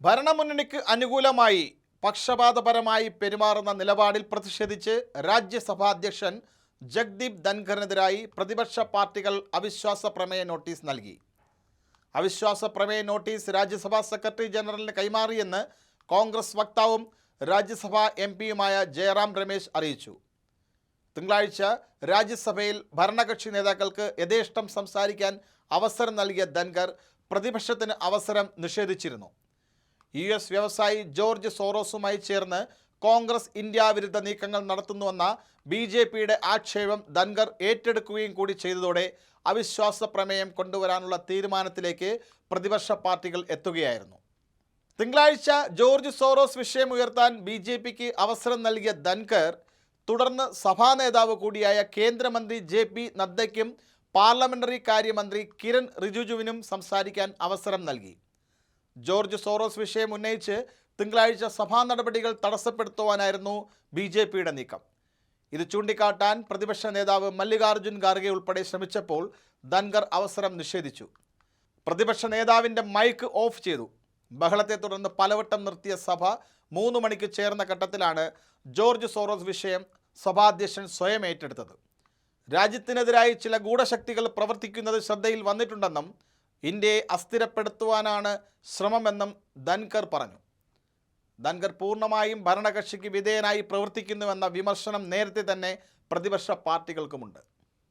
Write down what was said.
ഭരണമുന്നണിക്ക് അനുകൂലമായി പക്ഷപാതപരമായി പെരുമാറുന്ന നിലപാടിൽ പ്രതിഷേധിച്ച് രാജ്യസഭാ അധ്യക്ഷൻ ജഗ്ദീപ് ധൻഖറിനെതിരായി പ്രതിപക്ഷ പാർട്ടികൾ അവിശ്വാസ പ്രമേയ നോട്ടീസ് നൽകി. അവിശ്വാസ പ്രമേയ നോട്ടീസ് രാജ്യസഭാ സെക്രട്ടറി ജനറലിന് കൈമാറിയെന്ന് കോൺഗ്രസ് വക്താവും രാജ്യസഭാ എം പിയുമായ ജയറാം രമേശ് അറിയിച്ചു. തിങ്കളാഴ്ച രാജ്യസഭയിൽ ഭരണകക്ഷി നേതാക്കൾക്ക് യഥേഷ്ടം സംസാരിക്കാൻ അവസരം നൽകിയ ധൻഖർ പ്രതിപക്ഷത്തിന് അവസരം നിഷേധിച്ചിരുന്നു. യു എസ് വ്യവസായി ജോർജ് സോറോസുമായി ചേർന്ന് കോൺഗ്രസ് ഇന്ത്യ വിരുദ്ധ നീക്കങ്ങൾ നടത്തുന്നുവെന്ന ബി ജെ പിയുടെ ആക്ഷേപം ധൻഗർ ഏറ്റെടുക്കുകയും കൂടി ചെയ്തതോടെ അവിശ്വാസ പ്രമേയം കൊണ്ടുവരാനുള്ള തീരുമാനത്തിലേക്ക് പ്രതിപക്ഷ പാർട്ടികൾ എത്തുകയായിരുന്നു. തിങ്കളാഴ്ച ജോർജ് സോറോസ് വിഷയം ഉയർത്താൻ ബി ജെ പിക്ക് അവസരം നൽകിയ ധൻഖർ തുടർന്ന് സഭാ നേതാവ് കൂടിയായ കേന്ദ്രമന്ത്രി ജെ പി നദ്ദയ്ക്കും പാർലമെന്ററി കാര്യമന്ത്രി കിരൺ റിജിജുവിനും സംസാരിക്കാൻ അവസരം നൽകി. ജോർജ് സോറോസ് വിഷയം ഉന്നയിച്ച് തിങ്കളാഴ്ച സഭാ നടപടികൾ തടസ്സപ്പെടുത്തുവാനായിരുന്നു ബി ജെ പിയുടെ നീക്കം. ഇത് ചൂണ്ടിക്കാട്ടാൻ പ്രതിപക്ഷ നേതാവ് മല്ലികാർജുൻ ഖാർഗെ ഉൾപ്പെടെ ശ്രമിച്ചപ്പോൾ ധൻഖർ അവസരം നിഷേധിച്ചു. പ്രതിപക്ഷ നേതാവിന്റെ മൈക്ക് ഓഫ് ചെയ്തു. ബഹളത്തെ തുടർന്ന് പലവട്ടം നിർത്തിയ സഭ മൂന്ന് മണിക്ക് ചേർന്ന ഘട്ടത്തിലാണ് ജോർജ് സോറോസ് വിഷയം സഭാധ്യക്ഷൻ സ്വയം ഏറ്റെടുത്തത്. രാജ്യത്തിനെതിരായി ചില ഗൂഢശക്തികൾ പ്രവർത്തിക്കുന്നത് ശ്രദ്ധയിൽ വന്നിട്ടുണ്ടെന്നും ഇന്ത്യയെ അസ്ഥിരപ്പെടുത്തുവാനാണ് ശ്രമമെന്നും ധൻകർ പറഞ്ഞു. ധൻകർ പൂർണമായും ഭരണകക്ഷിക്ക് വിധേയനായി പ്രവർത്തിക്കുന്നുവെന്ന വിമർശനം നേരത്തെ തന്നെ പ്രതിപക്ഷ പാർട്ടികൾക്കുമുണ്ട്.